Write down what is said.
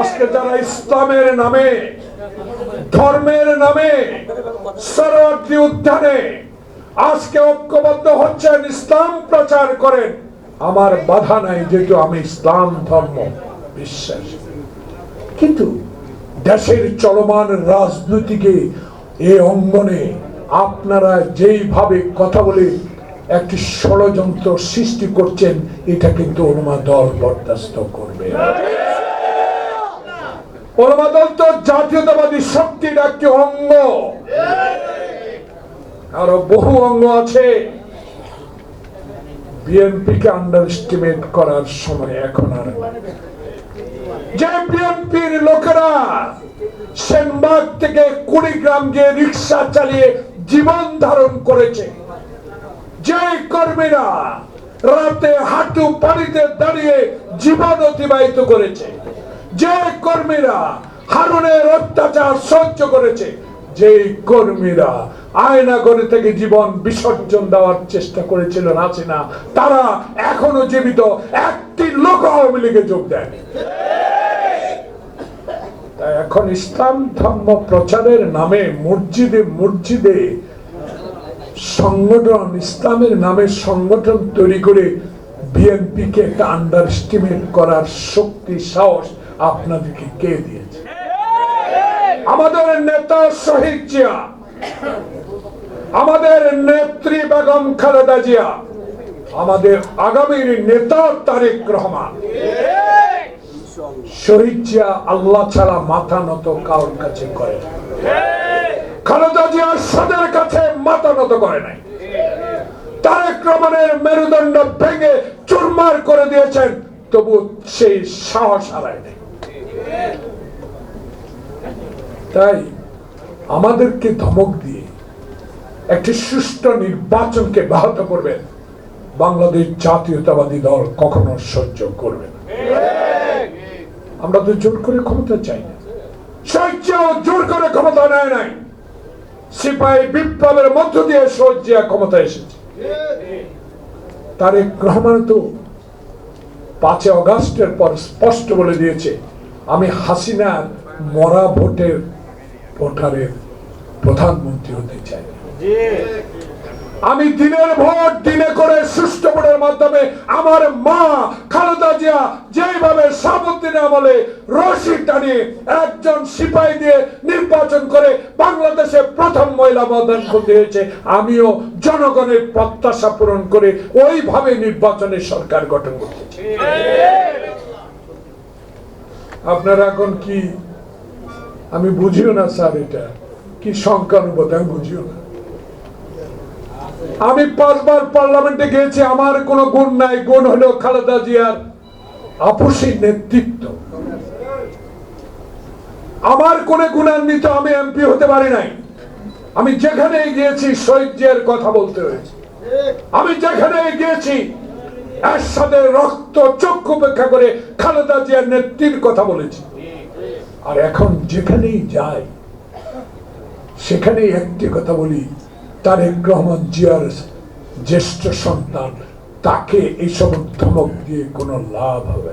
আজকে যারা ইসলামের নামে, ধর্মের নামে সরোয়ার্দী উদ্যানে আজকে ঐক্যবদ্ধ হচ্ছেন, ইসলাম প্রচার করেন, আমার বাধা নাই যেহেতু আমি ইসলাম ধর্ম বিশ্বাস। কিন্তু দেশের চলমান রাজনীতিকে এ অঙ্গনে আপনারা যেইভাবে কথা বলে একটি ষড়যন্ত্র সৃষ্টি করছেন, এটা কিন্তু অনুমা দল বরদাস্ত করবে। না। ওলামা দল তো জাতীয়তাবাদী শক্তির একটি অঙ্গ আরও বহু অঙ্গ আছে বিএনপিকে আন্ডার এস্টিমেট করার সময় এখন আর যে বিএনপির লোকেরা সেনবাগ থেকে কুড়িগ্রাম রিক্সা চালিয়ে জীবন ধারণ করেছে, যে কর্মীরা রাতে হাঁটু পানিতে দাঁড়িয়ে জীবন অতিবাহিত করেছে যে কর্মীরা হারুনের অত্যাচার সহ্য করেছে যে কর্মীরা আয়নাগরে থেকে জীবন বিসর্জন দেওয়ার চেষ্টা করেছিল হাসিনা তারা এখনও জীবিত, একটি লোক আওয়ামী লীগে যোগ দেয়নি। এখন ইসলাম ধর্ম প্রচারের নামে মসজিদে মসজিদে সংগঠন, ইসলামের নামে সংগঠন তৈরি করে বিএনপি কে একটা আন্ডার করার শক্তি, সাহস আপনাদেরকে কে দিয়েছে? আমাদের নেতা শহীদ জিয়া, আমাদের নেত্রী বেগম খালেদা জিয়া, আমাদের আগামীর নেতা তারেক রহমান। শহীদ জিয়া আল্লাহ ছাড়া মাথা নত কারোর কাছে করে। খালেদা জিয়া সাদের কাছে মাথা নত করে নাই। তারেক রহমানের মেরুদণ্ড ভেঙে চুরমার করে দিয়েছেন, তবু সেই সাহস হারায় নাই। তাই আমাদেরকে ধমক দিয়ে একটি সুষ্ঠু নির্বাচনকে ব্যাহত করবেন। বাংলাদেশ জাতীয়তাবাদী দল কখনো সহ্য করবে না। আমরা তো জোর করে ক্ষমতা চাই না। সহ্যও জোর করে ক্ষমতা নেয় নাই। সিপাহী বিপ্লবের মধ্য দিয়ে সহ্যা ক্ষমতা এসেছে। তারেক রহমান তো পাঁচই অগাস্টের পর স্পষ্ট বলে দিয়েছে আমি হাসিনার মরা ভোটের ভোটারের প্রধানমন্ত্রী হতে চাই। আমি দিনের ভোট দিনে করে সুষ্ঠু ভোটের মাধ্যমে আমার মা খালেদা জিয়া যেভাবে সাবুদ্দিন আমলে রশি টানিয়ে একজন সিপাহী দিয়ে নির্বাচন করে বাংলাদেশে প্রথম মহিলা প্রধানমন্ত্রী হয়েছে আমিও জনগণের প্রত্যাশা পূরণ করে ওইভাবে নির্বাচনের সরকার গঠন করতে চাই। আপনারা এখন কি? আমি বুঝিও না, স্যার, এটা। কি সংখ্যানুপাত আমি বুঝিও না। আমি পাঁচবার পার্লামেন্টে গিয়েছি, আমার কোনো গুণ নাই। গুণ হলো খালেদা জিয়ার আপসী নেতৃত্ব। আমার কোন গুণান্বিত আমি এমপি হতে পারি নাই। আমি যেখানে গিয়েছি, শহীদ জিয়ার কথা বলতে হয়েছে। আমি যেখানে গিয়েছি এর সাথে রক্ত চক্ষু উপেক্ষা করে খালেদা জিয়ার নেত্রীর কথা বলেছি আর এখন যেখানেই যাই, সেখানেই একটি কথা বলি, তারেক রহমান জিয়ার জ্যেষ্ঠ সন্তান, তাকে এইসব ধমক দিয়ে কোনো লাভ হবে।